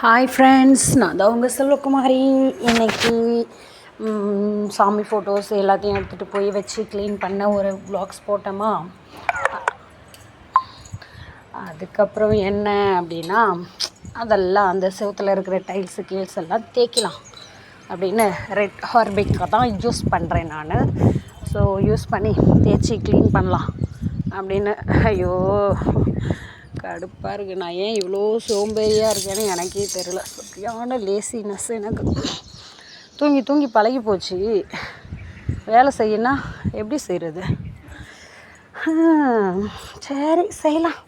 Hi friends நான் தான் உங்கள் செல்வகுமாரி. இன்றைக்கி சாமி ஃபோட்டோஸ் எல்லாத்தையும் எடுத்துகிட்டு போய் வச்சு க்ளீன் பண்ண ஒரு ப்ளாக்ஸ் போட்டோமா? அதுக்கப்புறம் என்ன அப்படின்னா அதெல்லாம் அந்த செவத்தில் இருக்கிற டைல்ஸு கீல்ஸ் எல்லாம் தேய்க்கலாம் அப்படின்னு ரெட் ஹார்பிக்கை தான் யூஸ் பண்ணுறேன் நான். ஸோ யூஸ் பண்ணி தேய்ச்சி க்ளீன் பண்ணலாம் அப்படின்னு. ஐயோ. கடுப்பாக இருக்குது நான் ஏன் இவ்வளோ சோம்பேறியாக இருக்கேன்னு எனக்கே தெரில சரியான லேசினஸ் எனக்கு. தூங்கி தூங்கி பழகி போச்சு. வேலை செய்யணும்னா எப்படி செய்கிறது சரி செய்யலாம்.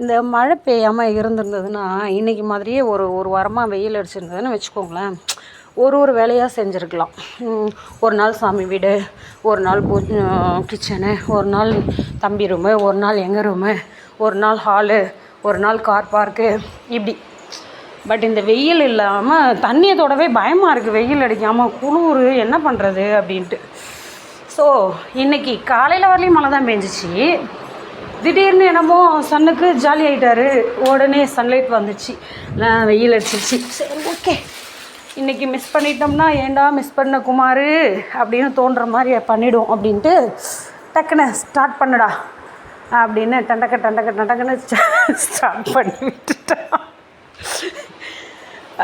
இந்த மழை பெய்யாமல் இருந்திருந்ததுன்னா இன்றைக்கி மாதிரியே ஒரு ஒரு வாரமாக வெயில் அடிச்சிருந்ததுன்னு வச்சுக்கோங்களேன். ஒரு ஒரு வேலையாக செஞ்சுருக்கலாம். ஒரு நாள் சாமி வீடு ஒரு நாள் பூ கிச்சனு ஒரு நாள் தம்பி ரூமு ஒரு நாள் எங்கள் ரூமு ஒரு நாள் ஹாலு ஒரு நாள் கார் பார்க்கு இப்படி. பட் இந்த வெயில் இல்லாமல் தண்ணியை தொடவே பயமாக இருக்குது வெயில் அடிக்காமல் குளிர் என்ன பண்ணுறது அப்படின்ட்டு. ஸோ இன்றைக்கி காலையில் வரலையும் மழை தான் பெஞ்சிச்சு. திடீர்னு என்னமோ சன்னுக்கு ஜாலி ஆகிட்டாரு உடனே சன்லைட் வந்துச்சு. நான் வெயில் அடிச்சிருச்சு. சரி ஓகே இன்றைக்கி மிஸ் பண்ணிட்டோம்னா ஏன்டா மிஸ் பண்ண குமார்? அப்படின்னு தோன்ற மாதிரி பண்ணிவிடும் அப்படின்ட்டு டக்குன்னு ஸ்டார்ட் பண்ணுடா அப்படின்னு டண்டக்க டண்டக்க டண்டக்குன்னு ஸ்டார்ட் பண்ணி விட்டுட்டான்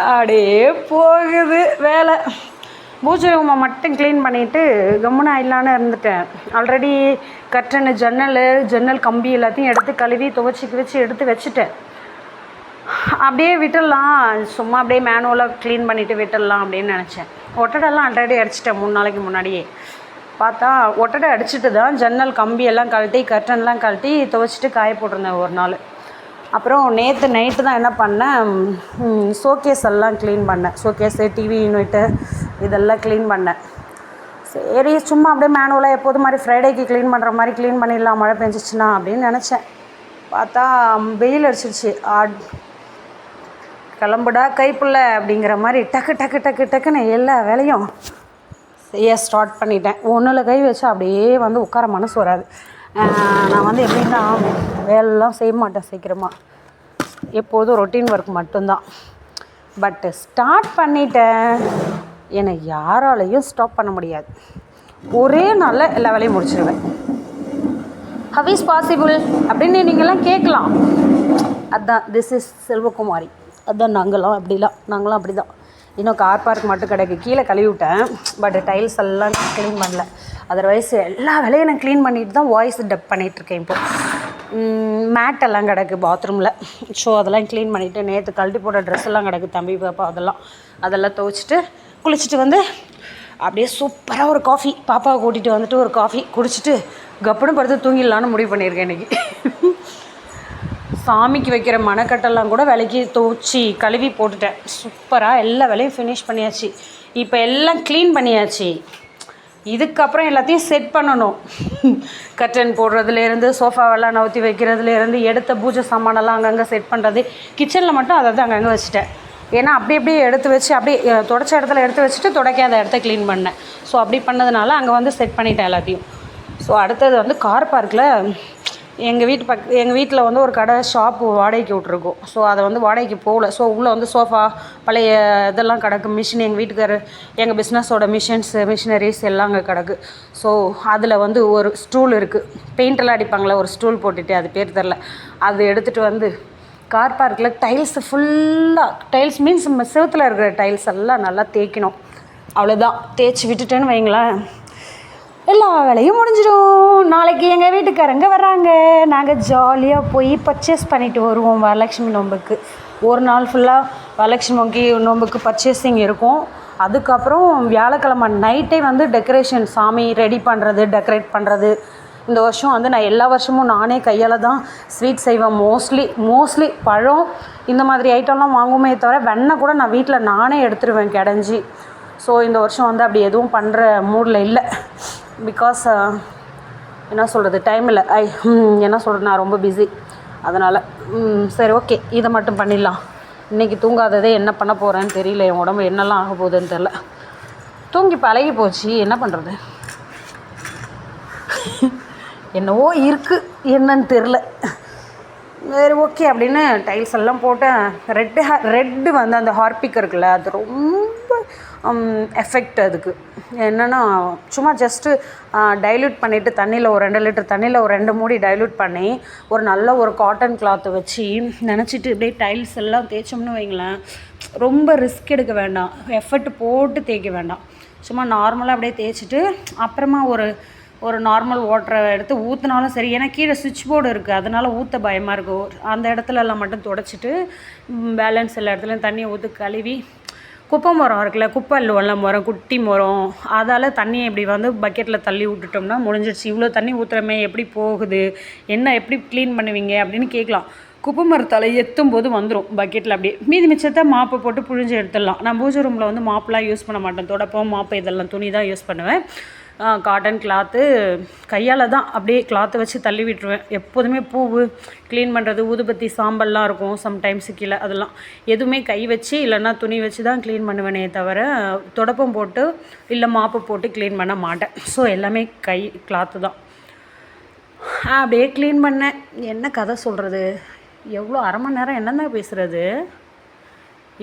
அப்படியே போகுது வேலை. பூஜை ரூமை மட்டும் க்ளீன் பண்ணிவிட்டு கம்முன்னு ஆயிடலான்னு இருந்துட்டேன். ஆல்ரெடி கர்டனு ஜன்னல் ஜன்னல் கம்பி எல்லாத்தையும் எடுத்து கழுவி துவச்சி கிவச்சி எடுத்து வச்சுட்டேன். அப்படியே விட்டுடலாம். சும்மா அப்படியே மேனுவலாக க்ளீன் பண்ணிவிட்டு விட்டுடலாம் அப்படின்னு நினச்சேன். ஒட்டடெல்லாம் ஆல்ரெடி அடிச்சிட்டேன் மூணு நாளைக்கு முன்னாடியே. பார்த்தா ஒட்டடை அடிச்சிட்டு தான் ஜன்னல் கம்பியெல்லாம் கழட்டி கர்டன்லாம் கழட்டி துவைச்சிட்டு காய போட்டிருந்தேன் ஒரு நாள். அப்புறம் நேற்று நைட்டு தான் என்ன பண்ணேன் ஷோகேஸ் எல்லாம் க்ளீன் பண்ணேன். ஷோகேஸு டிவி யூனிட்டு இதெல்லாம் க்ளீன் பண்ணேன். சரி சும்மா அப்படியே மேனுவலாக எப்போதும் மாதிரி ஃப்ரைடேக்கு க்ளீன் பண்ணுற மாதிரி க்ளீன் பண்ணிடலாம் மழை பெஞ்சிச்சுன்னா அப்படின்னு நினச்சேன். பார்த்தா வெயில் அடிச்சிருச்சு. ஆட் கிளம்புடா கைப்புள்ள அப்படிங்கிற மாதிரி டக்கு டக்கு டக்கு டக்குன்னு எல்லா வேலையும் செய்ய ஸ்டார்ட் பண்ணிட்டேன். ஒன்றில் கை வச்சு அப்படியே வந்து உட்கார மனசு வராது. நான் வந்து எப்படின்னா வேலைலாம் செய்ய மாட்டேன் சீக்கிரமாக எப்போதும் ரொட்டீன் ஒர்க் மட்டும்தான். பட்டு ஸ்டார்ட் பண்ணிட்டேன். என்னை யாராலையும் ஸ்டாப் பண்ண முடியாது. ஒரே நாளில் எல்லா வேலையும் முடிச்சிடுவேன் ஹவ் இஸ் பாசிபிள் அப்படின்னு நீங்கள்லாம் கேட்கலாம். அதான் திஸ் இஸ் செல்வகுமாரி. அதான் நாங்களாம் அப்படிலாம் நாங்களாம் அப்படி தான் இன்னும் கார் பார்க் மட்டும் கிடைக்கு. கீழே கழுவி விட்டேன் பட் டைல்ஸ் எல்லாம் க்ளீன் பண்ணல. அதர்வைஸ் எல்லா வேலையும் நான் க்ளீன் பண்ணிட்டு தான் வாய்ஸ் டப் பண்ணிகிட்ருக்கேன் இப்போது மேட் எல்லாம் கிடக்கு பாத்ரூமில் ஸோ அதெல்லாம் க்ளீன் பண்ணிவிட்டு நேற்று கழட்டி போட்ட ட்ரெஸ் எல்லாம் கிடக்கு தம்பி பாப்பா அதெல்லாம். அதெல்லாம் துவைச்சிட்டு குளிச்சுட்டு வந்து அப்படியே சூப்பராக ஒரு காஃபி பாப்பாவை கூட்டிகிட்டு வந்துட்டு ஒரு காஃபி குடிச்சிட்டு கப்புன்னு படுத்து தூங்கிடலான்னு முடிவு பண்ணியிருக்கேன் இன்றைக்கி சாமிக்கு வைக்கிற மணக்கட்டெல்லாம் கூட விலைக்கு துவச்சி கழுவி போட்டுட்டேன். சூப்பராக எல்லா வேலையும் ஃபினிஷ் பண்ணியாச்சு. இப்போ எல்லாம் க்ளீன் பண்ணியாச்சு. இதுக்கப்புறம் எல்லாத்தையும் செட் பண்ணணும். கர்டன் போடுறதுலேருந்து சோஃபாவெல்லாம் நவுத்தி வைக்கிறதுலேருந்து எடுத்த பூஜை சாமானெல்லாம் அங்கங்கே செட் பண்ணுறது கிச்சனில் மட்டும் அதை தான் அங்கங்கே வச்சுட்டேன். ஏன்னா அப்படி அப்படியே எடுத்து வச்சு அப்படியே தொடச்ச இடத்துல எடுத்து வச்சுட்டு துடைக்காத இடத்த க்ளீன் பண்ணேன். ஸோ அப்படி பண்ணதுனால அங்கே வந்து செட் பண்ணிட்டேன் எல்லாத்தையும். ஸோ அடுத்தது வந்து கார் பார்க்கில் எங்கள் வீட்டு பக் எங்கள் வீட்டில் வந்து ஒரு கடை ஷாப்பு வாடகைக்கு விட்ருக்கோம் ஸோ அதை வந்து வாடகைக்கு போகல. ஸோ உள்ளே வந்து சோஃபா பழைய இதெல்லாம் கிடக்கு. மிஷின் எங்கள் வீட்டுக்காரு எங்கள் பிஸ்னஸோட மிஷின்ஸ் மிஷினரிஸ் எல்லாம் அங்கே கிடக்கு. ஸோ அதில் வந்து ஒரு ஸ்டூல் இருக்குது பெயிண்டெல்லாம் அடிப்பாங்களே ஒரு ஸ்டூல் போட்டுட்டு அது பேர் தெரில அது எடுத்துகிட்டு வந்து கார் பார்க்கில் டைல்ஸ் ஃபுல்லாக டைல்ஸ் மீன்ஸ் செவத்தில் இருக்கிற டைல்ஸ் எல்லாம் நல்லா தேய்க்கணும். அவ்வளோதான் தேய்ச்சி விட்டுட்டேன்னு வைங்களேன். எல்லா வேலையும் முடிஞ்சிடும். நான் எங்கள் வீட்டுக்காரங்க வர்றாங்க. நாங்கள் ஜாலியாக போய் பர்ச்சேஸ் பண்ணிட்டு வருவோம் வரலட்சுமி நோம்புக்கு. ஒரு நாள் ஃபுல்லாக வரலட்சுமி நோம்புக்கு நோம்புக்கு பர்ச்சேசிங் இருக்கும். அதுக்கப்புறம் வியாழக்கிழமை நைட்டே வந்து டெக்கரேஷன் சாமி ரெடி பண்ணுறது டெக்கரேட் பண்ணுறது இந்த வருஷம் வந்து நான் எல்லா வருஷமும் நானே கையால் தான் ஸ்வீட் செய்வேன். மோஸ்ட்லி மோஸ்ட்லி பழம் இந்த மாதிரி ஐட்டம்லாம் வாங்குமே தவிர வெண்ணெய் கூட நான் வீட்டில் நானே எடுத்துருவேன் கிடஞ்சி. ஸோ இந்த வருஷம் வந்து அப்படி எதுவும் பண்ணுற மூடில் இல்லை. பிகாஸ் என்ன சொல்கிறது டைம் இல்லை. ஐ என்ன சொல்கிறது நான் ரொம்ப பிஸி அதனால் சரி ஓகே இதை மட்டும் பண்ணிடலாம். இன்றைக்கி தூங்காததே என்ன பண்ண போகிறேன்னு தெரியல. என் உடம்பு என்னெல்லாம் ஆக போகுதுன்னு தெரில தூங்கி பழகி போச்சு. என்ன பண்ணுறது என்னவோ இருக்குது என்னன்னு தெரில சரி ஓகே அப்படின்னு டைல்ஸ் எல்லாம் போட்டேன். ரெட்டு ரெட்டு வந்து அந்த ஹார்பிக் இருக்குல்ல அது ரொம்ப எஃபெக்ட் அதுக்கு. என்னென்னா சும்மா ஜஸ்ட்டு டைல்யூட் பண்ணிவிட்டு தண்ணியில் ஒரு ரெண்டு லிட்டர் தண்ணியில் ஒரு ரெண்டு மூடி டைல்யூட் பண்ணி ஒரு நல்ல ஒரு காட்டன் கிளாத்தை வச்சு நினச்சிட்டு இப்படியே டைல்ஸ் எல்லாம் தேய்ச்சோம்னு வைங்களேன் ரொம்ப ரிஸ்க் எடுக்க வேண்டாம். எஃபர்ட் போட்டு தேய்க்க வேண்டாம். சும்மா நார்மலாக அப்படியே தேய்ச்சிட்டு அப்புறமா ஒரு ஒரு நார்மல் வாட்டரை எடுத்து ஊற்றினாலும் சரி ஏன்னா கீழே சுவிட்ச் போர்டு இருக்குது அதனால் ஊற்ற பயமாக இருக்கும். அந்த இடத்துலலாம் மட்டும் துடைச்சிட்டு பேலன்ஸ் எல்லா இடத்துலையும் தண்ணியை ஊற்றி கழுவி குப்பை மரம் இருக்குல்ல குப்பை அள்ளுவோம்ல மரம் குட்டி மரம் அதால் தண்ணியை இப்படி வந்து பக்கெட்டில் தள்ளி விட்டுட்டோம்னா முடிஞ்சிடுச்சு இவ்வளோ தண்ணி ஊற்றுறமே எப்படி போகுது? என்ன எப்படி க்ளீன் பண்ணுவீங்க? அப்படின்னு கேட்கலாம். குப்பை மரத்தால் எத்தும் போது வந்துடும் பக்கெட்டில் அப்படியே. மீதி மிச்சத்தை மாப்பை போட்டு புழிஞ்சு எடுத்துடலாம். நான் பூஜை ரூமில் வந்து மாப்பெலாம் யூஸ் பண்ண மாட்டேன். தொடப்பம் மாப்பை இதெல்லாம் துணி தான் யூஸ் பண்ணுவேன். காட்டன் கிளாத்து கையால் தான் அப்படியே கிளாத்தை வச்சு தள்ளி விட்டுருவேன். எப்போதுமே பூவு க்ளீன் பண்ணுறது ஊதுபத்தி சாம்பல்லாம் இருக்கும் சம்டைம்ஸ் கீழே அதெல்லாம். எதுவுமே கை வச்சு இல்லைன்னா துணி வச்சு தான் க்ளீன் பண்ணுவேனே தவிர தொடப்பம் போட்டு இல்லை மாப்பு போட்டு க்ளீன் பண்ண மாட்டேன். ஸோ எல்லாமே கை கிளாத்து தான். அப்படியே க்ளீன் பண்ணேன். என்ன கதை சொல்கிறது எவ்வளோ அரை மணி நேரம் என்னென்ன பேசுகிறது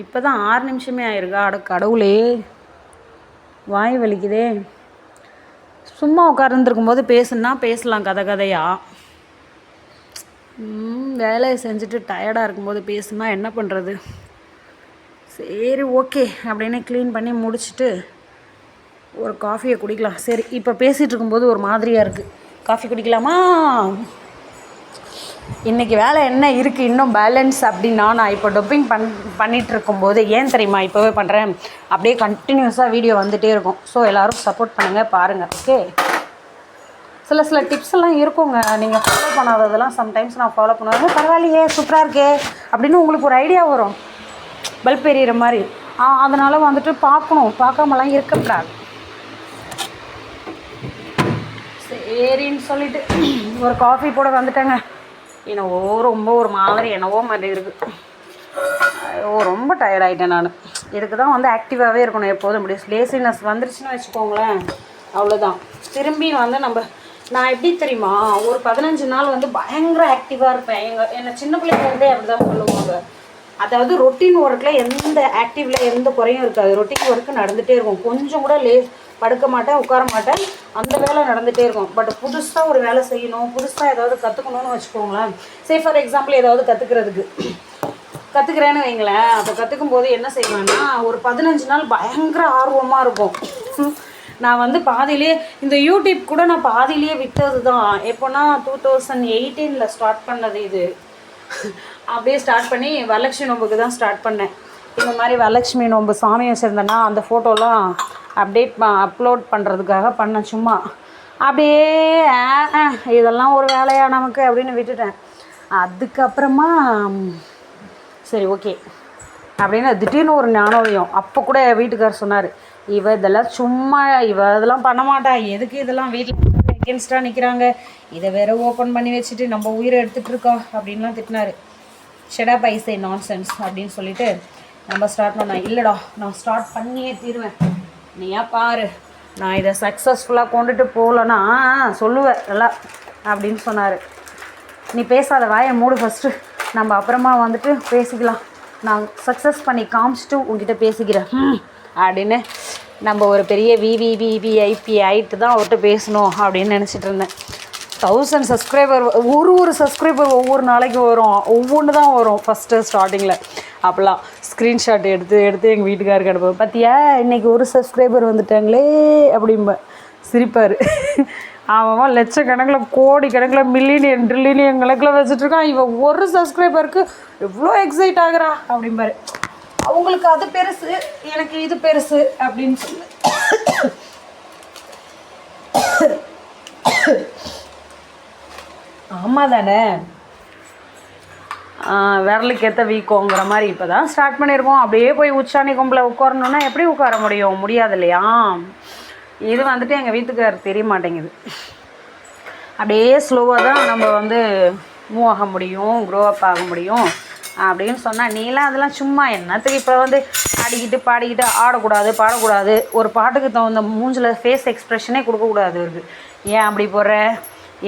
இப்போ தான் ஆறு நிமிஷமே ஆயிருக்கா அட கடவுளே. வாய் வலிக்குதே. சும்மா உட்கார்ந்துருக்கும் போது பேசுனா பேசலாம் கதை கதையாக வேலையை செஞ்சுட்டு டயர்டாக இருக்கும்போது பேசுனா என்ன பண்ணுறது சரி ஓகே அப்படின்னு க்ளீன் பண்ணி முடிச்சுட்டு ஒரு காஃபியை குடிக்கலாம். சரி இப்போ பேசிகிட்டு இருக்கும்போது ஒரு மாதிரியாக இருக்குது காஃபி குடிக்கலாமா? இன்றைக்கி வேலை என்ன இருக்குது இன்னும் பேலன்ஸ் அப்படின்னா நான்? இப்போ டொப்பிங் பண் பண்ணிகிட்டு இருக்கும்போது ஏன் தெரியுமா? இப்போவே பண்ணுறேன் அப்படியே கண்டினியூஸாக வீடியோ வந்துகிட்டே இருக்கும். ஸோ எல்லோரும் சப்போர்ட் பண்ணுங்கள் பாருங்கள் ஓகே சில சில டிப்ஸ் எல்லாம் இருக்குங்க. நீங்கள் ஃபாலோ பண்ணாததெல்லாம் சம்டைம்ஸ் நான் ஃபாலோ பண்ணுவேன். பரவாயில்லையே சூப்பராக இருக்கே. அப்படின்னு உங்களுக்கு ஒரு ஐடியா வரும். பல்ப் எறிகிற மாதிரி. அதனால் வந்துட்டு பார்க்கணும். பார்க்காமலாம் இருக்கக்கூடாது. சரின்னு சொல்லிட்டு ஒரு காஃபி போட வந்துட்டேங்க. என்னவோ ரொம்ப ஒரு மாதிரி என்னவோ மாதிரி இருக்குது ஓ ரொம்ப டயர்ட் ஆகிட்டேன் நான். இதுக்கு தான் வந்து ஆக்டிவாகவே இருக்கணும் எப்போதும். இப்படி லேசினஸ் வந்துருச்சுன்னு வச்சுக்கோங்களேன். அவ்வளோதான் திரும்பி வந்து நம்ம நான் எப்படி தெரியுமா? ஒரு பதினஞ்சு நாள் வந்து பயங்கர ஆக்டிவாக இருப்பேன். எங்கள் என்னை சின்ன பிள்ளைங்க அப்படி தான் சொல்லுவாங்க. அதாவது ரொட்டீன் ஒர்க்கில் எந்த ஆக்டிவில் எந்த குறையும் இருக்காது. ரொட்டீன் ஒர்க்கு நடந்துகிட்டே இருக்கும். கொஞ்சம் கூட லே படுக்க மாட்டேன் உட்கார மாட்டேன். அந்த வேலை நடந்துகிட்டே இருக்கும். பட் புதுசாக ஒரு வேலை செய்யணும் புதுசாக ஏதாவது கற்றுக்கணும்னு வச்சுக்கோங்களேன். சே ஃபார் எக்ஸாம்பிள் ஏதாவது கற்றுக்கிறதுக்கு கற்றுக்கிறேன்னு வைங்களேன். அப்போ கற்றுக்கும் போது என்ன செய்வேன்னா ஒரு பதினஞ்சு நாள் பயங்கர ஆர்வமாக இருக்கும். நான் வந்து பாதியிலே இந்த யூடியூப் கூட நான் பாதியிலேயே விட்டது தான் எப்போனா டூ தௌசண்ட் எயிட்டீனில் ஸ்டார்ட் பண்ணது இது. அப்படியே ஸ்டார்ட் பண்ணி வரலட்சுமி நோம்புக்கு தான் ஸ்டார்ட் பண்ணேன். இந்த மாதிரி வரலட்சுமி நோம்பு சாமி வச்சுருந்தேன்னா அந்த ஃபோட்டோலாம் அப்டேட் அப்லோட் பண்ணுறதுக்காக பண்ணேன் சும்மா. அப்படியே இதெல்லாம் ஒரு வேலையா நமக்கு அப்படின்னு விட்டுட்டேன். அதுக்கப்புறமா சரி ஓகே. அப்படின்னு திடீர்னு ஒரு ஞானோதயம். அப்போ கூட வீட்டுக்கார் சொன்னார் இவ இதெல்லாம் சும்மா இவ இதெல்லாம் பண்ண மாட்டா. எதுக்கு இதெல்லாம் வீட்டில் எகென்ஸ்டாக நிற்கிறாங்க இதை வேற ஓப்பன் பண்ணி வச்சுட்டு நம்ம உயிரை எடுத்துகிட்டு இருக்கோம். அப்படின்லாம் திட்டினார். ஷெடா பைசை நான்சென்ஸ் அப்படின்னு சொல்லிட்டு நம்ம ஸ்டார்ட் பண்ணோம் இல்லைடா நான் ஸ்டார்ட் பண்ணியே தீருவேன். நீயா பாரு. நான் இதை சக்ஸஸ்ஃபுல்லாக கொண்டுட்டு போகலன்னா சொல்லுவேன் நல்லா அப்படின்னு சொன்னார். நீ பேசாத வாயை மூடு ஃபஸ்ட்டு நம்ம அப்புறமா வந்துட்டு பேசிக்கலாம். நான் சக்ஸஸ் பண்ணி காமிச்சிட்டு உங்ககிட்ட பேசிக்கிறேன். அப்படின்னு நம்ம ஒரு பெரிய விவிவிவிஐபி ஆகிட்டு தான் அவர்கிட்ட பேசணும் அப்படின்னு நினச்சிட்டு இருந்தேன். தௌசண்ட் சப்ஸ்கிரைபர் ஒரு ஒரு சப்ஸ்கிரைபர் ஒவ்வொரு நாளைக்கு வரும். ஒவ்வொன்று தான் வரும் ஃபஸ்ட்டு ஸ்டார்டிங்கில் அப்போல்லாம் ஸ்க்ரீன்ஷாட் எடுத்து எடுத்து எங்கள் வீட்டுக்காருக்கு அனுப்புவேன். பார்த்தியா இன்றைக்கி ஒரு சப்ஸ்கிரைபர் வந்துட்டாங்களே அப்படிம்பேன் சிரிப்பார். அவன் லட்சக்கணக்கில் கோடி கணக்கில் மில்லினியன் ட்ரில்லினியன் கணக்கில் வச்சுட்ருக்கான் இவன் ஒரு சப்ஸ்கிரைபருக்கு எவ்வளோ எக்ஸைட் ஆகுறா அப்படிம்பாரு. அவங்களுக்கு அது பெருசு எனக்கு இது பெருசு அப்படின்னு சொல்லு. ஆமாம் தானே விரலுக்கேற்ற வீக்கோங்கிற மாதிரி இப்போ தான் ஸ்டார்ட் பண்ணியிருக்கோம். அப்படியே போய் உச்சாணி கும்பலில் உட்காரணுன்னா எப்படி உட்கார முடியும்? முடியாது இல்லையா? இது வந்துட்டு எங்கள் வீட்டுக்கார் தெரிய மாட்டேங்குது. அப்படியே ஸ்லோவாக தான் நம்ம வந்து மூவ் ஆக முடியும் க்ரோ அப் ஆக முடியும் அப்படின்னு சொன்னால் நீலாம் அதெல்லாம் சும்மா என்னத்துக்கு இப்போ வந்து ஆடிக்கிட்டு பாடிக்கிட்டு ஆடக்கூடாது பாடக்கூடாது? ஒரு பாட்டுக்கு தகுந்த மூஞ்சில் ஃபேஸ் எக்ஸ்ப்ரெஷனே கொடுக்கக்கூடாது இருக்கு ஏன் அப்படி போடுற?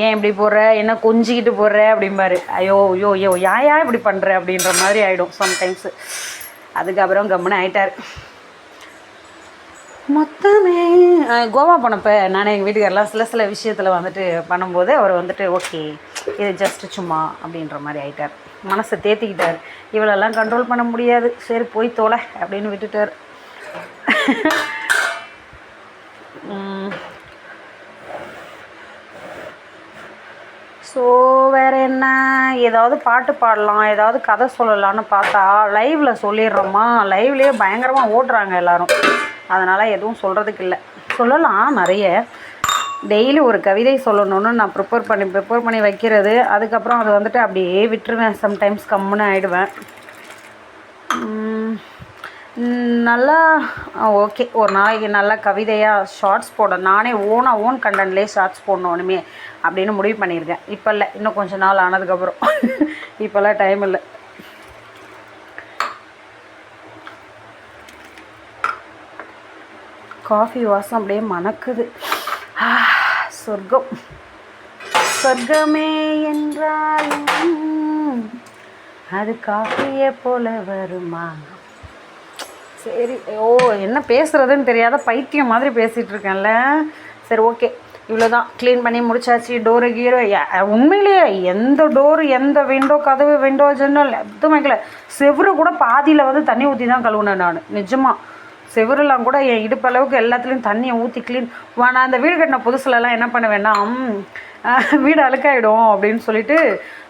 ஏன் இப்படி போடுற? என்ன கொஞ்சிக்கிட்டு போடுற? அப்படிம்பாரு. ஐயோ ஐயோ ஐயோ யாயா இப்படி பண்ணுற அப்படின்ற மாதிரி ஆகிடும் சம்டைம்ஸு அதுக்கப்புறம் கம்முன்னு ஆயிட்டார். மொத்தமே கோவா போனப்போ நான் எங்கள் வீட்டுக்காரெலாம் சில சில விஷயத்தில் வந்துட்டு பண்ணும்போது அவர் வந்துட்டு ஓகே இது ஜஸ்ட் சும்மா அப்படின்ற மாதிரி ஆயிட்டார். மனசை தேத்திக்கிட்டார். இவளெல்லாம் கண்ட்ரோல் பண்ண முடியாது. சரி போய் தோலை அப்படின்னு விட்டுட்டார். ஸோ வேறு என்ன? ஏதாவது பாட்டு பாடலாம் ஏதாவது கதை சொல்லலாம்னு பார்த்தா லைவில் சொல்லிடுறோமா? லைவ்லேயே பயங்கரமாக ஓடுறாங்க எல்லோரும். அதனால் எதுவும் சொல்கிறதுக்கு இல்லை. சொல்லலாம் நிறைய. டெய்லி ஒரு கவிதை சொல்லணும்னு நான் ப்ரிப்பேர் பண்ணி ப்ரிப்பேர் பண்ணி வைக்கிறது. அதுக்கப்புறம் அதை வந்துட்டு அப்படியே விட்டுருவேன். சம்டைம்ஸ் கம்முன்னு ஆகிடுவேன் நல்லா ஓகே. ஒரு நாளைக்கு நல்லா கவிதையாக ஷார்ட்ஸ் போட நானே ஓனாக ஓன் கண்டென்ட்லேயே ஷார்ட்ஸ் போடணுமே அப்படின்னு முடிவு பண்ணியிருக்கேன். இப்போ இல்லை இன்னும் கொஞ்சம் நாள் ஆனதுக்கப்புறம். இப்போல்லாம் டைம் இல்லை. காஃபி வாசம் அப்படியே மணக்குது. சொர்க்கம். சொர்க்கமே என்றாலும் அது காஃபியை போல வருமா? சரி ஓ என்ன பேசுகிறதுன்னு தெரியாத பைத்தியம் மாதிரி பேசிகிட்டு இருக்கேன்ல. சரி ஓகே. இவ்வளோ தான் க்ளீன் பண்ணி முடிச்சாச்சு. டோரு கீரு உண்மையிலேயே எந்த டோரு எந்த விண்டோ கதவு விண்டோ ஜன்னல் எதுவும் வைக்கல. செவுரு கூட பாதியில் வந்து தண்ணி ஊற்றி தான் கழுவுனேன் நான். நிஜமாக செவுரெல்லாம் கூட என் இடுப்பளவுக்கு எல்லாத்துலேயும் தண்ணியை ஊற்றி க்ளீன் நான் அந்த வீடு கட்டின புதுசுலலாம் என்ன பண்ணுவேன்னா வீடு அழுக்காயிடும் அப்படின்னு சொல்லிட்டு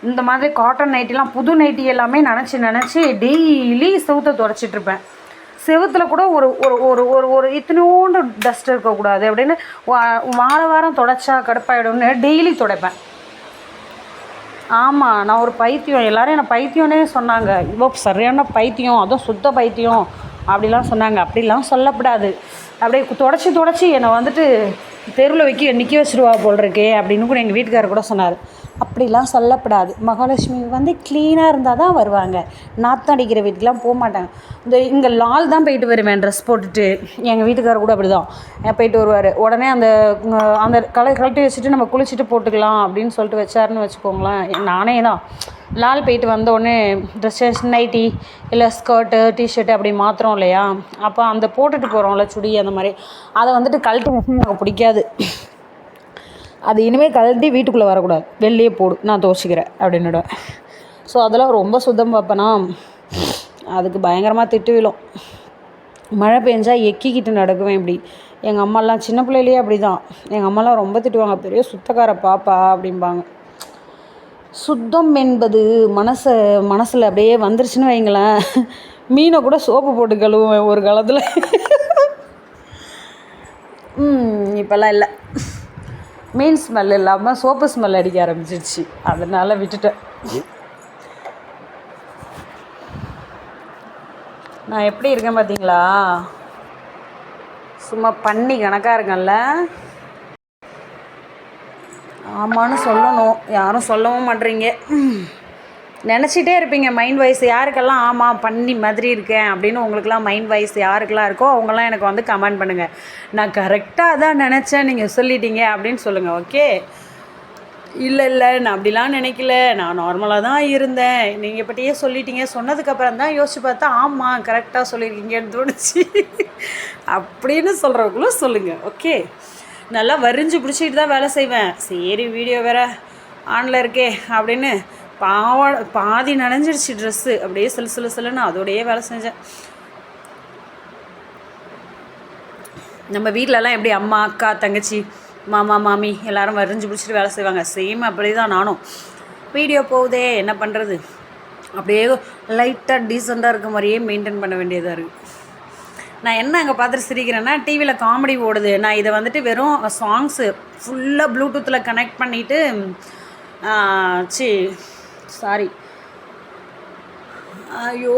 இந்த மாதிரி காட்டன் நைட்டிலாம் புது நைட்டி எல்லாமே நினச்சி நினச்சி டெய்லி செவுத்தை துடைச்சிட்ருப்பேன் இருப்பேன். செவுத்துல கூட ஒரு ஒரு ஒரு ஒரு ஒரு இத்தனோண்டு டஸ்ட் இருக்கக்கூடாது. அப்படின்னு வா- வார வாரம் தொடச்சா கடுப்பாயிடும்னு டெய்லி துடைப்பேன். ஆமாம் நான் ஒரு பைத்தியம். எல்லோரும் என்னை பைத்தியம்னே சொன்னாங்க. இவ்வளோ சரியான பைத்தியம் அதுவும் சுத்த பைத்தியம். அப்படிலாம் சொன்னாங்க. அப்படிலாம் சொல்லப்படாது. அப்படியே தொடச்சி தொடச்சி என்னை வந்துட்டு தெருவில் வைக்க நிற்க வச்சிருவா போல் இருக்கே அப்படின்னு கூட எங்கள் வீட்டுக்காரர் கூட சொன்னார். அப்படிலாம் சொல்லப்படாது. மகாலட்சுமி வந்து க்ளீனாக இருந்தால் தான் வருவாங்க. நாற்றம் அடிக்கிற வீட்டுக்கெலாம் போக மாட்டாங்க. இந்த இங்கே லால் தான் போயிட்டு வருவேன் ட்ரெஸ் போட்டுட்டு. எங்கள் வீட்டுக்காரர் கூட அப்படி தான் போயிட்டு வருவார். உடனே அந்த அந்த களை கழட்டி வச்சுட்டு நம்ம குளிச்சுட்டு போட்டுக்கலாம் அப்படின்னு சொல்லிட்டு வச்சாருன்னு வச்சுக்கோங்களேன். நானே தான். லால் போயிட்டு வந்தோடனே ட்ரெஸ்ஸஸ் நைட்டி இல்லை ஸ்கர்ட்டு டிஷர்ட்டு அப்படி மாற்றுறோம் இல்லையா? அப்போ அந்த போட்டுட்டு போகிறோம்ல சுடி அந்த மாதிரி. அதை வந்துட்டு கழட்டி வச்சு எனக்கு பிடிக்காது. அது இனிமேல் கழட்டி வீட்டுக்குள்ளே வரக்கூடாது. வெளியே போடு நான் துவச்சிக்கிறேன் அப்படின்னுடுவேன் ஸோ அதெல்லாம் ரொம்ப சுத்தம் பார்ப்பேனா அதுக்கு பயங்கரமாக திட்டு விழும். மழை பெஞ்சால் எக்கிக்கிட்டு நடக்குவேன் இப்படி. எங்கள் அம்மாலாம் சின்ன பிள்ளையிலேயே அப்படி தான் எங்கள் அம்மாலாம் ரொம்ப திட்டுவாங்க பெரிய சுத்தக்கார பாப்பா அப்படிம்பாங்க. சுத்தம் என்பது மனசை மனசில் அப்படியே வந்துருச்சுன்னு வைங்களேன். மீனை கூட சோப்பு போட்டு கழுவுவேன் ஒரு காலத்தில். இப்போல்லாம் இல்லை. மீன் ஸ்மெல் இல்லாமல் சோப்பு ஸ்மெல் அடிக்க ஆரம்பிச்சிருச்சு அதனால் விட்டுட்டேன். நான் எப்படி இருக்கேன் பார்த்தீங்களா சும்மா பண்ணி கணக்காக இருக்கேன்ல. ஆமான்னு சொல்லணும். யாரும் சொல்லவும் மாட்றீங்க. நினச்சிட்டே இருப்பீங்க மைண்ட் வாய்ஸ் யாருக்கெல்லாம் ஆமாம் பண்ணி மாதிரி இருக்கேன் அப்படின்னு உங்களுக்குலாம் மைண்ட் வாய்ஸ் யாருக்கெல்லாம் இருக்கோ அவங்கெல்லாம் எனக்கு வந்து கமெண்ட் பண்ணுங்கள் நான் கரெக்டாக தான் நினச்சேன் நீங்கள் சொல்லிட்டீங்க அப்படின்னு சொல்லுங்கள் ஓகே இல்லை இல்லை நான் அப்படிலாம் நினைக்கல. நான் நார்மலாக தான் இருந்தேன். நீங்கள் பற்றியே சொல்லிட்டீங்க. சொன்னதுக்கப்புறம் தான் யோசிச்சு பார்த்தா ஆமாம் கரெக்டாக சொல்லியிருக்கீங்கன்னு தோணுச்சு. அப்படின்னு சொல்கிறவங்களும் சொல்லுங்கள் ஓகே நல்லா வரிஞ்சு பிடிச்சிட்டு தான் வேலை செய்வேன். சரி வீடியோ வேறு ஆனில் இருக்கே அப்படின்னு பாவ பாதி நனைஞ்சிருச்சு ட்ரெஸ்ஸு அப்படியே சிலு சிலு சிலுன்னு அதோடையே வேலை செஞ்சேன். நம்ம வீட்டிலலாம் எப்படி அம்மா அக்கா தங்கச்சி மாமா மாமி எல்லாரும் வரைஞ்சி பிடிச்சிட்டு வேலை செய்வாங்க. சேம் அப்படி தான் நானும். வீடியோ போகுதே என்ன பண்ணுறது அப்படியே லைட்டாக டீசெண்டாக இருக்க மாதிரியே மெயின்டைன் பண்ண வேண்டியதாக இருக்குது நான் என்ன அங்கே பார்த்துட்டு சிரிக்கிறேன்னா டிவியில் காமெடி ஓடுது. நான் இதை வந்துட்டு வெறும் சாங்ஸு ஃபுல்லாக ப்ளூடூத்தில் கனெக்ட் பண்ணிவிட்டு சி சாரி ஐயோ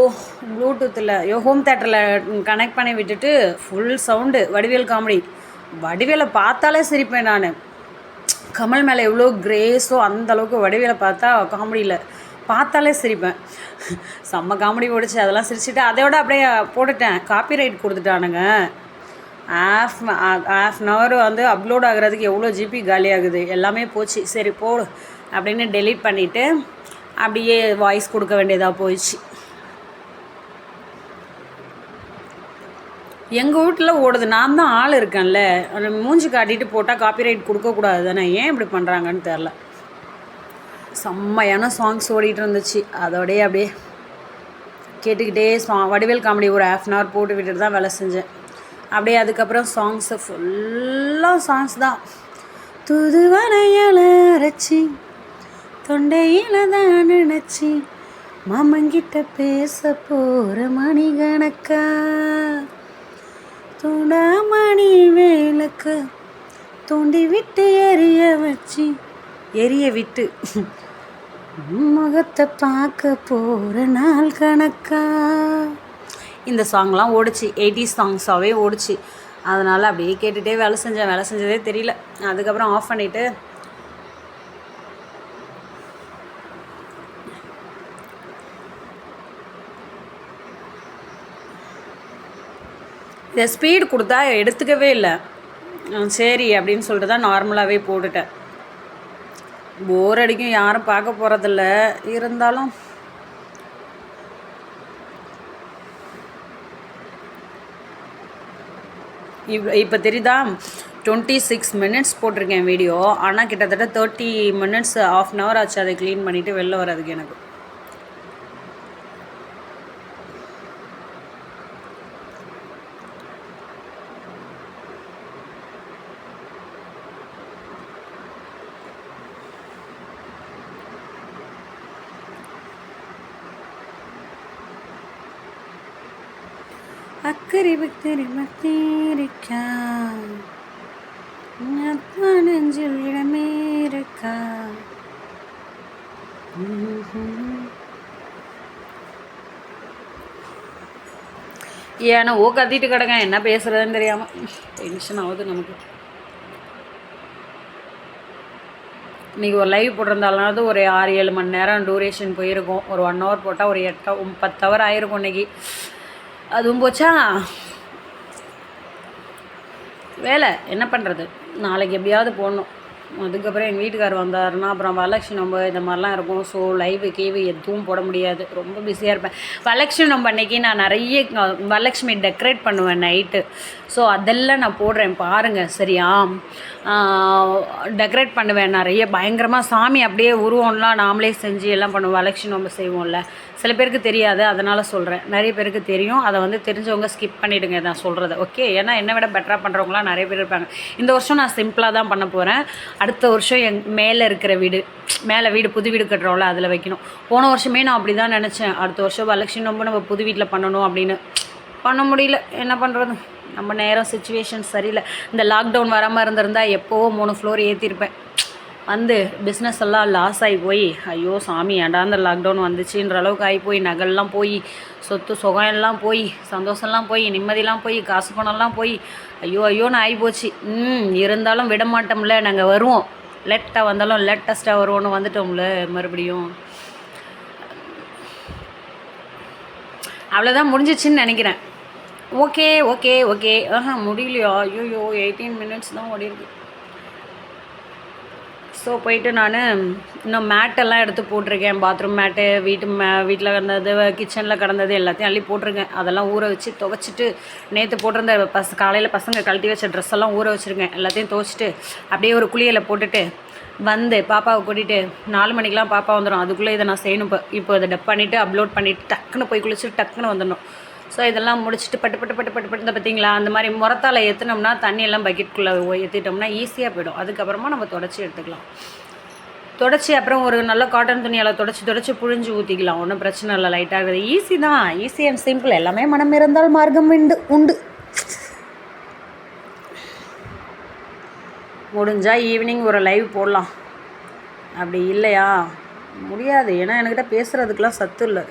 ப்ளூடூத்தில் ஐயோ ஹோம் தேட்டரில் கனெக்ட் பண்ணி விட்டுட்டு ஃபுல் சவுண்டு வடிவேல் காமெடி வடிவேலை பார்த்தாலே சிரிப்பேன் நான். கமல் மேலே எவ்வளோ கிரேஸோ அந்த அளவுக்கு வடிவேலை பார்த்தா காமெடியில் பார்த்தாலே சிரிப்பேன். செம்ம காமெடி ஓடிச்சு அதெல்லாம் சிரிச்சுட்டு அதோட அப்படியே போட்டுட்டேன். காப்பிரைட் கொடுத்துட்டானுங்க. ஆஃப் ஆஃப் அன் ஹவர் வந்து அப்லோட் ஆகுறதுக்கு எவ்வளோ ஜிபி காலி ஆகுது எல்லாமே போச்சு. சரி போடு அப்படின்னு டெலீட் பண்ணிவிட்டு அப்படியே வாய்ஸ் கொடுக்க வேண்டியதாக போயிடுச்சு. எங்கள் வீட்டில் ஓடுது. நான் தான் ஆள் இருக்கேன்ல. அந்த மூஞ்சி காட்டிட்டு போட்டால் காப்பிரைட் கொடுக்கக்கூடாது தானே? ஏன் இப்படி பண்ணுறாங்கன்னு தெரில செம்மையான சாங்ஸ் ஓடிட்டு இருந்துச்சு. அதோடய அப்படியே கேட்டுக்கிட்டே சா வடிவேல் காமெடி ஒரு ஹாஃப் அன் ஹவர் போட்டு விட்டுட்டு தான் வேலை செஞ்சேன். அப்படியே அதுக்கப்புறம் சாங்ஸு ஃபுல்லாக சாங்ஸ் தான். துதுவனையில் அரைச்சி தொண்டையில் தான் நினச்சி மாமங்கிட்ட பேச போகிற மணிகணக்கா? துணாமணி வேலுக்கு தூண்டி விட்டு எரிய வச்சு எரிய விட்டு முகத்தை பார்க்க போகிற நாள் கணக்கா? இந்த சாங்லாம் ஓடிச்சு எயிட்டி சாங்ஸாகவே ஓடிச்சு. அதனால் அப்படியே கேட்டுகிட்டே வேலை செஞ்சேன். வேலை செஞ்சதே தெரியல. அதுக்கப்புறம் ஆஃப் பண்ணிவிட்டு இதை ஸ்பீடு கொடுத்தா எடுத்துக்கவே இல்லை. சரி அப்படின்னு சொல்லிட்டு தான் நார்மலாகவே போட்டுட்டேன். போர் அடிக்கும் யாரும் பார்க்க போகிறதில்ல இருந்தாலும் இவ் இப்போ தெரியுதா? டுவெண்ட்டி சிக்ஸ் மினிட்ஸ் போட்டிருக்கேன் வீடியோ ஆனால் கிட்டத்தட்ட thirty minutes half an hour ஆச்சு. அதை க்ளீன் பண்ணிவிட்டு வெளில வர்றதுக்கு எனக்கு. பக்கரி பக்கரை மத்தீரிக்கா நெஞ்சில் இடமே இருக்கா ஏன்னா ஓ கத்திட்டு கிடங்க என்ன பேசுறதுன்னு தெரியாம. டென்ஷன் ஆகுது நமக்கு. இன்றைக்கி ஒரு லைவ் போட்டிருந்தாலும் ஒரு ஆறு ஏழு மணி நேரம் டூரேஷன் போயிருக்கும். ஒரு ஒன் ஹவர் போட்டால் ஒரு எட்டு பத்து ஹவர் ஆயிருக்கும் இன்றைக்கி அதுவும் போச்சா? வேலை. என்ன பண்ணுறது நாளைக்கு எப்படியாவது போடணும். அதுக்கப்புறம் எங்கள் வீட்டுக்கார் வந்தாருன்னா அப்புறம் வரலட்சுமி நம்ப இந்த மாதிரிலாம் இருக்கும். ஸோ லைவு கேவு எதுவும் போட முடியாது. ரொம்ப பிஸியாக இருப்பேன். வரலட்சுமி நம்ப அன்னைக்கு நான் நிறைய வரலட்சுமி டெக்கரேட் பண்ணுவேன் நைட்டு ஸோ அதெல்லாம் நான் போடுறேன். பாருங்கள் சரியா? டெக்கரேட் பண்ணுவேன் நிறைய. பயங்கரமாக சாமி அப்படியே உருவம்லாம் நாமளே செஞ்சு எல்லாம் பண்ணுவோம். வலட்சுமி நம்ம செய்வோம்ல. சில பேருக்கு தெரியாது. அதனால் சொல்கிறேன் நிறைய பேருக்கு தெரியும். அதை வந்து தெரிஞ்சவங்க ஸ்கிப் பண்ணிவிடுங்க நான் சொல்கிறத ஓகே ஏன்னா என்னை விட பெட்டராக பண்ணுறவங்களாம் நிறைய பேர் இருப்பாங்க. இந்த வருஷம் நான் சிம்பிளாக தான் பண்ண போகிறேன் அடுத்த வருஷம் எங் மேலே இருக்கிற வீடு மேலே வீடு புது வீடு கட்டுறோம்ல அதில் வைக்கணும். போன வருஷமே நான் அப்படி தான் நினச்சேன். அடுத்த வருஷம் வலட்சுமி ரொம்ப நம்ம புது வீட்டில் பண்ணணும் அப்படின்னு. பண்ண முடியல. என்ன பண்ணுறது நம்ம நேரம் சுச்சுவேஷன் சரியில்லை. இந்த லாக்டவுன் வராமல் இருந்திருந்தால் எப்போவோ மூணு ஃப்ளோர் ஏற்றிருப்பேன் வந்து பிஸ்னஸ் எல்லாம் லாஸ் ஆகி போய் ஐயோ சாமி ஏண்டா அந்த லாக்டவுன் வந்துச்சுன்ற அளவுக்கு ஆகி போய் நகல்லாம் போய் சொத்து சுகம் எல்லாம் போய் சந்தோஷம்லாம் போய் நிம்மதியெலாம் போய் காசு பணம்லாம் போய் ஐயோ ஐயோன்னு ஆகி போச்சு. ம் இருந்தாலும் விட மாட்டோம்ல நாங்கள் வருவோம். லேட்டாக வந்தாலும் லேட்டஸ்ட்டாக வருவோன்னு வந்துட்டோம்ல மறுபடியும். அவ்வளோதான் முடிஞ்சிச்சின்னு நினைக்கிறேன். Okay okay okay. ஆஹா முடியலையா? ஐயோ எயிட்டீன் மினிட்ஸ் தான் ஓடி இருக்கு. ஸோ போயிட்டு நான் இன்னும் மேட்டெல்லாம் எடுத்து போட்டிருக்கேன். பாத்ரூம் மேட்டு வீட்டு மே வீட்டில் கிடந்தது கிச்சனில் கிடந்தது எல்லாத்தையும் அள்ளி போட்டிருக்கேன். அதெல்லாம் ஊற வச்சு துவைச்சிட்டு நேற்று போட்டிருந்த பஸ் காலையில் பசங்க கழட்டி வச்ச ட்ரெஸ் எல்லாம் ஊற வச்சுருக்கேன். எல்லாத்தையும் துவைச்சிட்டு அப்படியே ஒரு குளியலை போட்டுட்டு வந்து பாப்பாவை கூட்டிகிட்டு நாலு மணிக்கெலாம் பாப்பா வந்துடும் அதுக்குள்ளே இதை நான் செய்யணும் இப்போ. இப்போ இதை டப் பண்ணிவிட்டு அப்லோட் பண்ணிவிட்டு டக்குன்னு போய் குளிச்சுட்டு டக்குன்னு வந்துடணும். ஸோ இதெல்லாம் முடிச்சுட்டு பட்டு பட்டு பட்டு பட்டு பட்டு பார்த்தீங்களா? அந்த மாதிரி முறத்தால் ஏற்றினோம்னா தண்ணியெல்லாம் பக்கெட்குள்ளே ஏற்றிட்டோம்னா ஈஸியாக போயிடும். அதுக்கப்புறமா நம்ம தொடச்சி எடுத்துக்கலாம். தொடச்சி அப்புறம் ஒரு நல்ல காட்டன் துணியால் தொடச்சி தொடச்சி புழிஞ்சு ஊற்றிக்கலாம் ஒன்றும் பிரச்சனை இல்லை லைட்டாக ஈஸி தான். ஈஸி அண்ட் சிம்பிள் எல்லாமே மனம் இருந்தால் மார்க்கம் உண்டு உண்டு. முடிஞ்சால் ஈவினிங் ஒரு லைவ் போடலாம். அப்படி இல்லையா? முடியாது. ஏன்னா என்கிட்ட பேசுகிறதுக்கெலாம் சத்து இல்லை.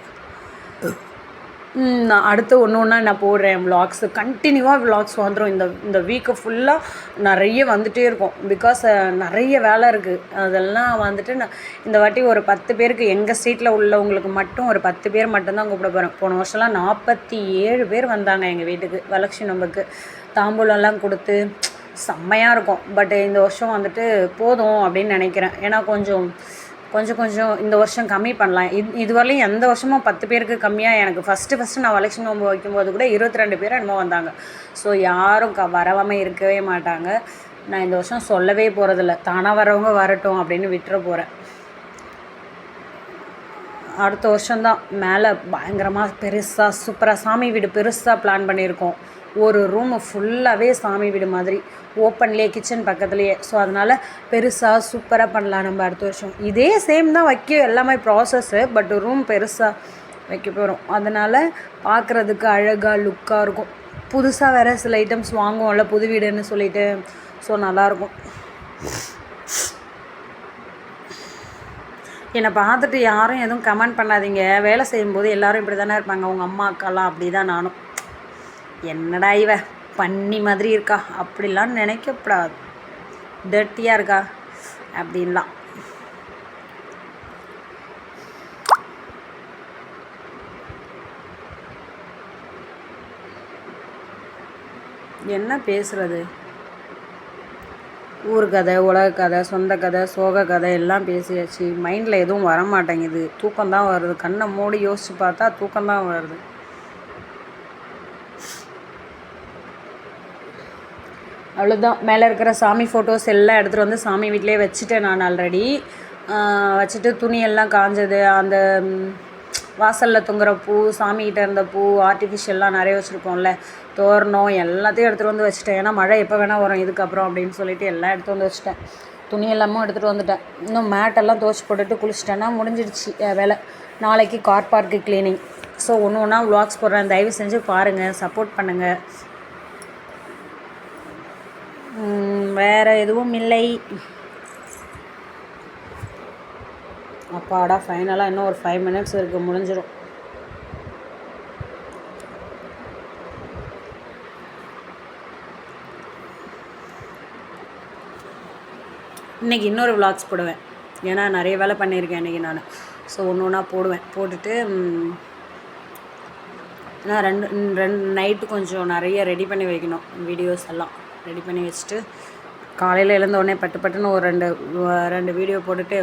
நான் அடுத்து ஒன்று ஒன்றா நான் போடுறேன் விலாக்ஸு கண்டினியூவாக விலாக்ஸ் வந்துடும் இந்த இந்த வீக்கு ஃபுல்லாக நிறைய வந்துகிட்டே இருக்கும். பிகாஸ் நிறைய வேலை இருக்குது அதெல்லாம் வந்துட்டு நான் இந்த வாட்டி ஒரு பத்து பேருக்கு எங்கள் ஸ்ட்ரீட்டில் உள்ளவங்களுக்கு மட்டும் ஒரு பத்து பேர் மட்டும்தான் கூப்பிட போகிறேன் போன வருஷம்லாம் நாற்பத்தி ஏழு பேர் வந்தாங்க எங்கள் வீட்டுக்கு வலக்ஷி நம்பருக்கு. தாம்பூலம்லாம் கொடுத்து செம்மையாக இருக்கும். பட் இந்த வருஷம் வந்துட்டு போதும் அப்படின்னு நினைக்கிறேன். ஏன்னா கொஞ்சம் கொஞ்சம் கொஞ்சம் இந்த வருஷம் கம்மி பண்ணலாம். இது இதுவரையிலும் எந்த வருஷமும் பத்து பேருக்கு கம்மியாக எனக்கு ஃபஸ்ட்டு ஃபஸ்ட்டு நான் வளர்ச்சி நோம்பு வைக்கும்போது கூட இருபத்தி ரெண்டு பேர் என்னமோ வந்தாங்க. ஸோ யாரும் க வரவாமல் இருக்கவே மாட்டாங்க. நான் இந்த வருஷம் சொல்லவே போகிறதில்ல தானாக வரவங்க வரட்டும் அப்படின்னு விட்டுற போகிறேன் அடுத்த வருஷம்தான். மேலே பயங்கரமாக பெருசாக சூப்பராக சாமி வீடு பெருசாக பிளான் பண்ணியிருக்கோம். ஒரு ரூமு ஃபுல்லாகவே சாமி வீடு மாதிரி. ஓப்பன்லேயே கிச்சன் பக்கத்துலேயே. ஸோ அதனால் பெருசாக சூப்பராக பண்ணலாம் நம்ம அடுத்த வருஷம். இதே சேம் தான் வைக்க எல்லாமே ப்ராசஸ்ஸு பட் ரூம் பெருசாக வைக்க போகிறோம் அதனால் பார்க்குறதுக்கு அழகாக லுக்காக இருக்கும். புதுசாக வேறு சில ஐட்டம்ஸ் வாங்குவோம்ல புது வீடுன்னு சொல்லிட்டு. ஸோ நல்லாயிருக்கும். என்னை பார்த்துட்டு யாரும் எதுவும் கமெண்ட் பண்ணாதீங்க. வேலை செய்யும்போது எல்லோரும் இப்படி தானே இருப்பாங்க. அவங்க அம்மா அக்காலாம் அப்படி தான் நானும். என்னடா இவ? பண்ணி மாதிரி இருக்கா? அப்படிலாம் நினைக்கப்படாது. டர்ட்டியாக இருக்கா? அப்படின்லாம். என்ன பேசுகிறது ஊர் கதை உலக கதை சொந்த கதை சோக கதை எல்லாம் பேசியாச்சு. மைண்டில் எதுவும் வர மாட்டேங்குது தூக்கம்தான் வருது. கண்ணை மூடி யோசித்து பார்த்தா தூக்கம்தான் வருது. அவ்வளோதான் மேலே இருக்கிற சாமி ஃபோட்டோஸ் எல்லாம் எடுத்துகிட்டு வந்து சாமி வீட்டிலே வச்சுட்டேன் நான் ஆல்ரெடி வச்சுட்டு துணியெல்லாம் காஞ்சது அந்த வாசலில் தொங்குற பூ சாமிகிட்ட இருந்த பூ ஆர்டிஃபிஷியல்லாம் நிறைய வச்சுருப்போம்ல தோரணம் எல்லாத்தையும் எடுத்துகிட்டு வந்து வச்சுட்டேன். ஏன்னா மழை எப்போ வேணால் வரும் இதுக்கப்புறம் அப்படின்னு சொல்லிட்டு எல்லாம் எடுத்து வந்து வச்சுட்டேன். துணி எல்லாமும் எடுத்துகிட்டு வந்துட்டேன். இன்னும் மேட்டெல்லாம் துவச்சி போட்டுட்டு குளிச்சிட்டேன்னா முடிஞ்சிடுச்சு வேலை. நாளைக்கு கார் பார்க்கு க்ளீனிங் ஸோ ஒன்று ஒன்றா விளாக்ஸ் போடுறேன். தயவு செஞ்சு பாருங்கள் சப்போர்ட் பண்ணுங்கள் வேறு எதுவும் இல்லை. அப்பாடா ஃபைனலாக இன்னும் ஒரு ஃபைவ் மினிட்ஸ் இருக்குது முடிஞ்சிடும் இன்றைக்கி இன்னொரு விளாக்ஸ் போடுவேன். ஏன்னா நிறைய வேலை பண்ணியிருக்கேன் இன்றைக்கி நான். ஸோ ஒன்று ஒன்றா போடுவேன். போட்டுட்டு நான் ரெண்டு ரெண்டு நைட்டு கொஞ்சம் நிறைய ரெடி பண்ணி வைக்கணும் வீடியோஸ் எல்லாம். ரெடி பண்ணி வச்சுட்டு காலையில் எழுந்தோடனே பட்டு பட்டுன்னு ஒரு ரெண்டு ரெண்டு வீடியோ போட்டுட்டு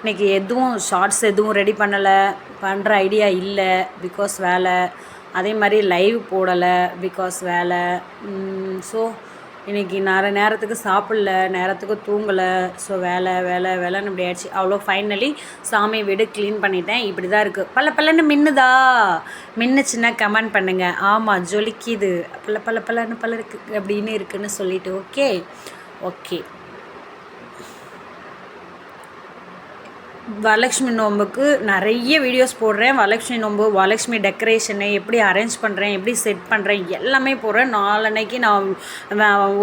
இன்றைக்கி எதுவும் ஷார்ட்ஸ் எதுவும் ரெடி பண்ணலை பண்ணுற ஐடியா இல்லை பிகாஸ் வேலை. அதே மாதிரி லைவ் போடலை பிகாஸ் வேலை. ஸோ இன்றைக்கி நிறைய நேரத்துக்கு சாப்பிடல நேரத்துக்கு தூங்கலை ஸோ வேலை வேலை வேலைன்னு இப்படி ஆயிடுச்சு. அவ்வளோ ஃபைனலி சாமி வீடு க்ளீன் பண்ணிட்டேன். இப்படி தான் இருக்குது பல பல்லன்னு மின்னுதா? மின்னுச்சுன்னா கமெண்ட் பண்ணுங்கள் ஆமாம் ஜொலிக்குது. பல பல பல்லன்னு பல இருக்குது அப்படின்னு இருக்குன்னு சொல்லிட்டு ஓகே ஓகே வரலட்சுமி நோம்புக்கு நிறைய வீடியோஸ் போடுறேன். வரலட்சுமி நோம்பு வரலட்சுமி டெக்கரேஷனு எப்படி அரேஞ்ச் பண்ணுறேன் எப்படி செட் பண்ணுறேன் எல்லாமே போடுறேன். நாளன்னைக்கு நான்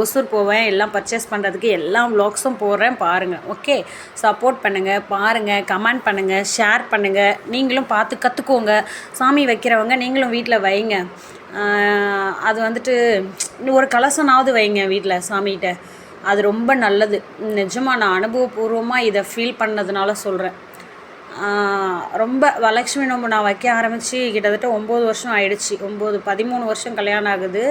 ஒசூர் போவேன் எல்லாம் பர்ச்சேஸ் பண்ணுறதுக்கு எல்லா வ்ளாக்ஸும் போடுறேன் பாருங்கள் ஓகே சப்போர்ட் பண்ணுங்கள் பாருங்கள் கமெண்ட் பண்ணுங்கள் ஷேர் பண்ணுங்கள் நீங்களும் பார்த்து கற்றுக்கோங்க சாமி வைக்கிறவங்க நீங்களும் வீட்டில் வைங்க. அது வந்துட்டு ஒரு கலசனாவது வைங்க வீட்டில் சாமிகிட்ட. அது ரொம்ப நல்லது. நிஜமாக நான் அனுபவபூர்வமாக இதை ஃபீல் பண்ணதுனால சொல்கிறேன் ரொம்ப வரலட்சுமி நோம்பு நான் வைக்க ஆரம்பித்து கிட்டத்தட்ட ஒம்பது வருஷம் ஆயிடுச்சு. ஒம்பது பதிமூணு வருஷம் கல்யாணம் ஆகுது.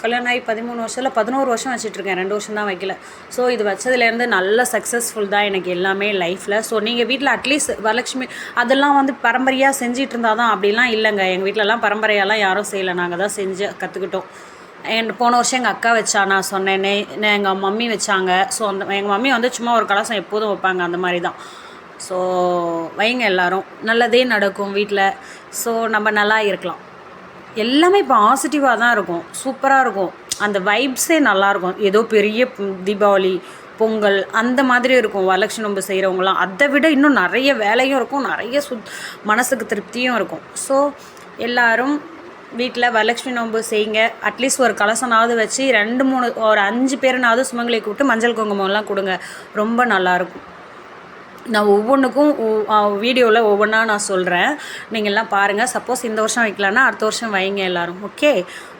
கல்யாணம் ஆகி பதிமூணு வருஷத்தில் பதினோரு வருஷம் வச்சுட்ருக்கேன் ரெண்டு வருஷம் தான் வைக்கல. ஸோ இது வச்சதுலேருந்து நல்ல சக்ஸஸ்ஃபுல் தான் எனக்கு எல்லாமே லைஃப்பில் ஸோ நீங்கள் வீட்டில் அட்லீஸ்ட் வரலட்சுமி அதெல்லாம் வந்து பரம்பரையாக செஞ்சிட்டு இருந்தால் தான் அப்படிலாம் இல்லைங்க. எங்கள் வீட்டிலலாம் பரம்பரையாலாம் யாரும் செய்யலை. நாங்கள் தான் செஞ்சு கற்றுக்கிட்டோம் என் போன வருஷம் எங்கள் அக்கா வச்சா நான் சொன்னேனே எங்கள் மம்மி வச்சாங்க. ஸோ அந்த எங்கள் மம்மி வந்து சும்மா ஒரு கலசம் எப்போதும் வைப்பாங்க அந்த மாதிரி தான். ஸோ வைங்க எல்லோரும். நல்லதே நடக்கும் வீட்டில் ஸோ நம்ம நல்லா இருக்கலாம். எல்லாமே பாசிட்டிவாக தான் இருக்கும். சூப்பராக இருக்கும். அந்த வைப்ஸே நல்லாயிருக்கும் ஏதோ பெரிய தீபாவளி பொங்கல் அந்த மாதிரி இருக்கும். வரலட்சுமி நோம்பு செய்கிறவங்களாம் அதை விட இன்னும் நிறைய வேலையும் இருக்கும். நிறைய சுத் மனசுக்கு திருப்தியும் இருக்கும். ஸோ எல்லோரும் வீட்டில் வரலட்சுமி நோன்பு செய்யுங்க. அட்லீஸ்ட் ஒரு கலசனாவது வச்சு ரெண்டு மூணு ஒரு அஞ்சு பேருனாவது சுமங்கலை கூப்பிட்டு மஞ்சள் குங்குமம்லாம் கொடுங்க. ரொம்ப நல்லாயிருக்கும் நான் ஒவ்வொன்றுக்கும் வீடியோவில் ஒவ்வொன்றா நான் சொல்கிறேன் நீங்கள்லாம் பாருங்கள் சப்போஸ் இந்த வருஷம் வைக்கலான்னா அடுத்த வருஷம் வைங்க எல்லோரும். ஓகே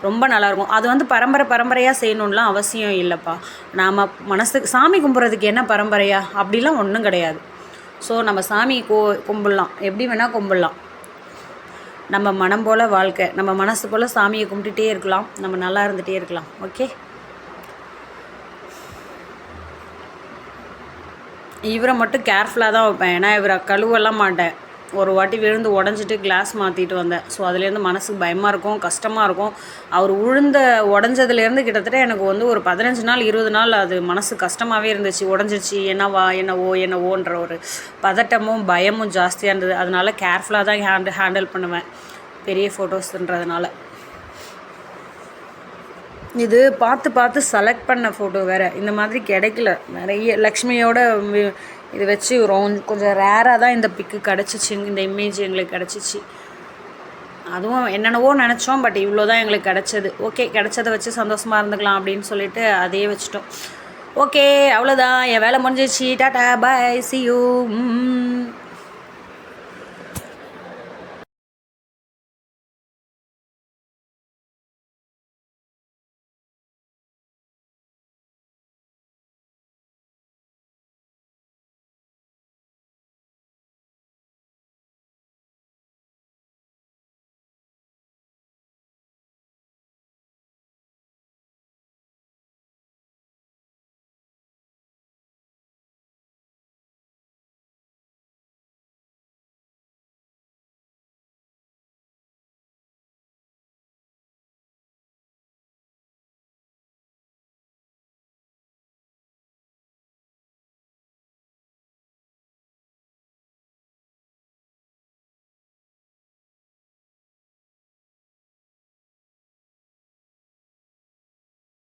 ரொம்ப நல்லாயிருக்கும் அது வந்து பரம்பரை பரம்பரையாக செய்யணுன்லாம் அவசியம் இல்லைப்பா. நாம் மனசுக்கு சாமி கும்பிட்றதுக்கு என்ன பரம்பரையா? அப்படிலாம் ஒன்றும் கிடையாது. ஸோ நம்ம சாமி கோ கும்பிட்லாம். எப்படி வேணால் கும்பிட்லாம். நம்ம மனம் போல் வாழ்க்கை நம்ம மனசு போல் சாமியை கும்பிட்டுட்டே இருக்கலாம். நம்ம நல்லா இருந்துகிட்டே இருக்கலாம். ஓகே? இவரை மட்டும் கேர்ஃபுல்லாக தான் வைப்பேன். ஏன்னா இவரை கழுவெல்லாம் மாட்டேன். ஒரு வாட்டி விழுந்து உடஞ்சிட்டு கிளாஸ் மாற்றிட்டு வந்தேன். ஸோ அதுலேருந்து மனசுக்கு பயமாக இருக்கும் கஷ்டமாக இருக்கும். அவர் உழுந்த உடஞ்சதுலேருந்து கிட்டத்தட்ட எனக்கு வந்து ஒரு பதினஞ்சு நாள் இருபது நாள் அது மனசு கஷ்டமாகவே இருந்துச்சு. உடஞ்சிருச்சு என்னவா என்னவோ என்னவோன்ற ஒரு பதட்டமும் பயமும் ஜாஸ்தியாக இருந்தது. அதனால கேர்ஃபுல்லாக தான் ஹேண்ட் ஹேண்டில் பண்ணுவேன். பெரிய ஃபோட்டோஸ்ன்றதுனால இது பார்த்து பார்த்து செலக்ட் பண்ண ஃபோட்டோ வேறு. இந்த மாதிரி கிடைக்கல. நிறைய லக்ஷ்மியோட இது வச்சு ரொ- கொஞ்சம் ரேராக தான் இந்த பிக்கு கிடச்சிச்சு. இந்த இமேஜ் எங்களுக்கு கிடச்சிச்சு. அதுவும் என்னென்னவோ நினச்சோம் பட் இவ்வளோ தான் எங்களுக்கு கிடச்சது. ஓகே கிடச்சதை வச்சு சந்தோஷமாக இருந்துக்கலாம் அப்படின்னு சொல்லிட்டு அதையே வச்சுட்டோம். ஓகே அவ்வளோதான் என் வேலை முடிஞ்சிச்சு டாட்டா பாய் சி யூ